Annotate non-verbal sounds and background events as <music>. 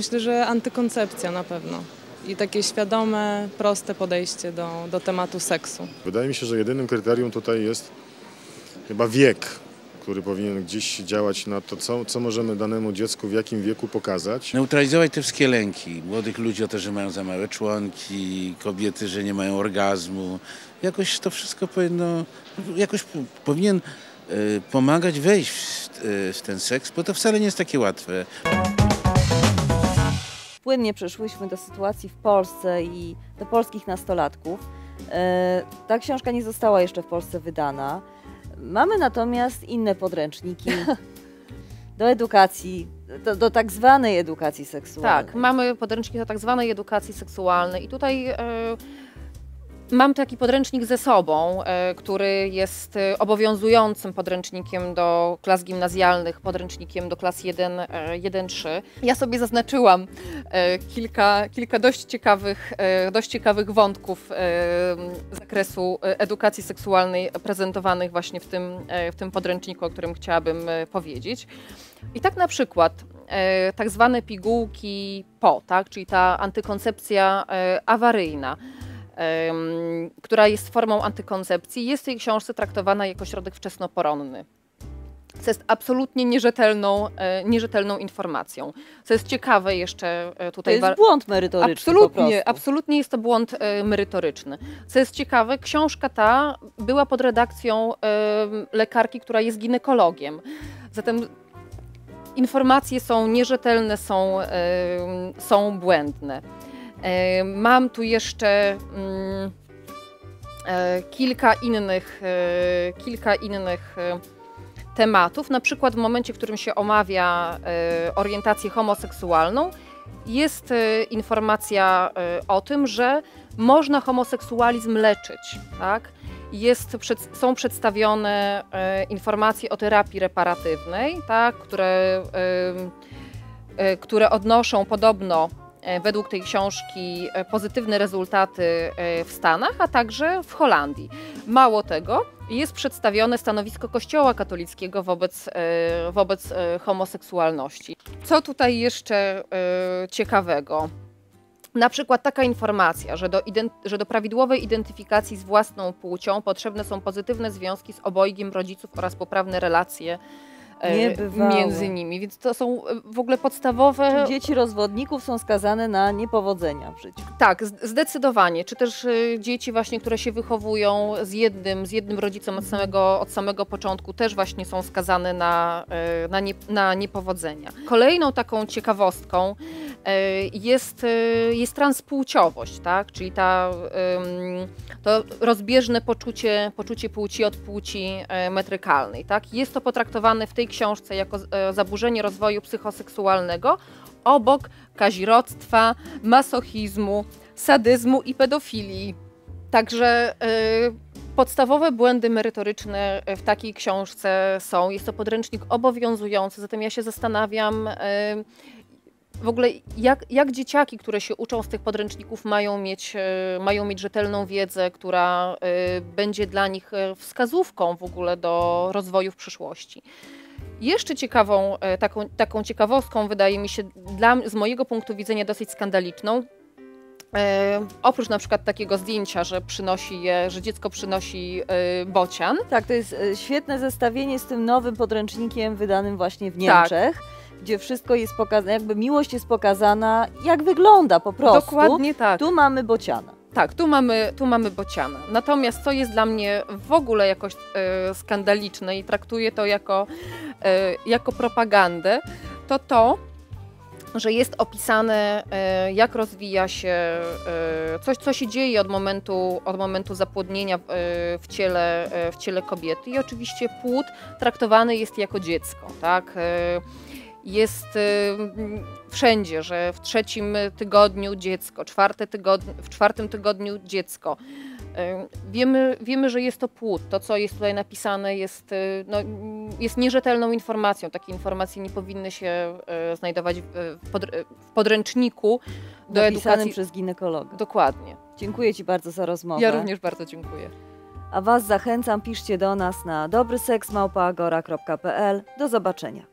Myślę, że antykoncepcja na pewno. I takie świadome, proste podejście do, do tematu seksu. Wydaje mi się, że jedynym kryterium tutaj jest chyba wiek, który powinien gdzieś działać na to, co, co możemy danemu dziecku w jakim wieku pokazać. Neutralizować te wszystkie lęki. Młodych ludzi o to, że mają za małe członki, kobiety, że nie mają orgazmu. Jakoś to wszystko powinno, jakoś powinien e, pomagać wejść w, e, w ten seks, bo to wcale nie jest takie łatwe. Płynnie przeszłyśmy do sytuacji w Polsce i do polskich nastolatków. E, Ta książka nie została jeszcze w Polsce wydana. Mamy natomiast inne podręczniki <laughs> do edukacji, do, do tak zwanej edukacji seksualnej. Tak, mamy podręczniki do tak zwanej edukacji seksualnej i tutaj e, mam taki podręcznik ze sobą, e, który jest e, obowiązującym podręcznikiem do klas gimnazjalnych, podręcznikiem do klas 1, e, 1-3. Ja sobie zaznaczyłam kilka, kilka dość, ciekawych, dość ciekawych wątków z zakresu edukacji seksualnej prezentowanych właśnie w tym, w tym podręczniku, o którym chciałabym powiedzieć. I tak na przykład tak zwane pigułki PO, tak, czyli ta antykoncepcja awaryjna, która jest formą antykoncepcji, jest w tej książce traktowana jako środek wczesnoporonny. Co jest absolutnie nierzetelną, e, nierzetelną informacją. Co jest ciekawe jeszcze e, To tutaj... jest wa- błąd merytoryczny Absolutnie, absolutnie jest to błąd e, merytoryczny. Co jest ciekawe, książka ta była pod redakcją lekarki, która jest ginekologiem. Zatem informacje są nierzetelne, są, są błędne. Mam tu jeszcze mm, e, kilka innych, e, kilka innych e, tematów. Na przykład w momencie, w którym się omawia orientację homoseksualną, jest informacja o tym, że można homoseksualizm leczyć. Tak? Jest, są przedstawione informacje o terapii reparatywnej, tak? które, które odnoszą podobno według tej książki e, pozytywne rezultaty e, w Stanach, a także w Holandii. Mało tego, jest przedstawione stanowisko Kościoła katolickiego wobec, e, wobec e, homoseksualności. Co tutaj jeszcze e, ciekawego? Na przykład taka informacja, że do, że do prawidłowej identyfikacji z własną płcią potrzebne są pozytywne związki z obojgiem rodziców oraz poprawne relacje e, Niebywałe. między nimi. Więc to są e, w ogóle podstawowe. Czyli dzieci rozwodników są skazane na niepowodzenia w życiu. Tak, zdecydowanie. Czy też y, dzieci właśnie, które się wychowują z jednym, z jednym rodzicem od samego, od samego początku, też właśnie są skazane na, na, nie, na niepowodzenia. Kolejną taką ciekawostką jest, jest transpłciowość, tak? czyli ta, to rozbieżne poczucie, poczucie płci od płci e, metrykalnej. Tak? Jest to potraktowane w tej książce jako e, zaburzenie rozwoju psychoseksualnego obok kazirodztwa, masochizmu, sadyzmu i pedofilii. Także y, podstawowe błędy merytoryczne w takiej książce są. Jest to podręcznik obowiązujący, zatem ja się zastanawiam y, w ogóle, jak, jak dzieciaki, które się uczą z tych podręczników, mają mieć, mają mieć rzetelną wiedzę, która będzie dla nich wskazówką w ogóle do rozwoju w przyszłości. Jeszcze ciekawą, e, taką, taką ciekawostką wydaje mi się dla, z mojego punktu widzenia dosyć skandaliczną, e, oprócz na przykład takiego zdjęcia, że przynosi je, że dziecko przynosi e, bocian, Tak, to jest e, świetne zestawienie z tym nowym podręcznikiem wydanym właśnie w Tak. Niemczech, gdzie wszystko jest pokazane, jakby miłość jest pokazana, jak wygląda po prostu. dokładnie tak. Tu mamy bociana. Tak, tu mamy, tu mamy bociana. Natomiast co jest dla mnie w ogóle jakoś e, skandaliczne i traktuję to jako, jako propagandę, to to, że jest opisane, e, jak rozwija się e, coś, co się dzieje od momentu, od momentu zapłodnienia w, ciele, w ciele kobiety. I oczywiście płód traktowany jest jako dziecko, tak? Jest wszędzie, że w trzecim tygodniu dziecko, czwarte tygodni, w czwartym tygodniu dziecko. Wiemy, wiemy, że jest to płód. To, co jest tutaj napisane, jest, no, jest nierzetelną informacją. Takie informacje nie powinny się e, znajdować w, w, pod, w podręczniku do napisanym edukacji. przez ginekologa. Dokładnie. Dziękuję Ci bardzo za rozmowę. Ja również bardzo dziękuję. A Was zachęcam, piszcie do nas na dobryseksmałpaagora.pl. Do zobaczenia.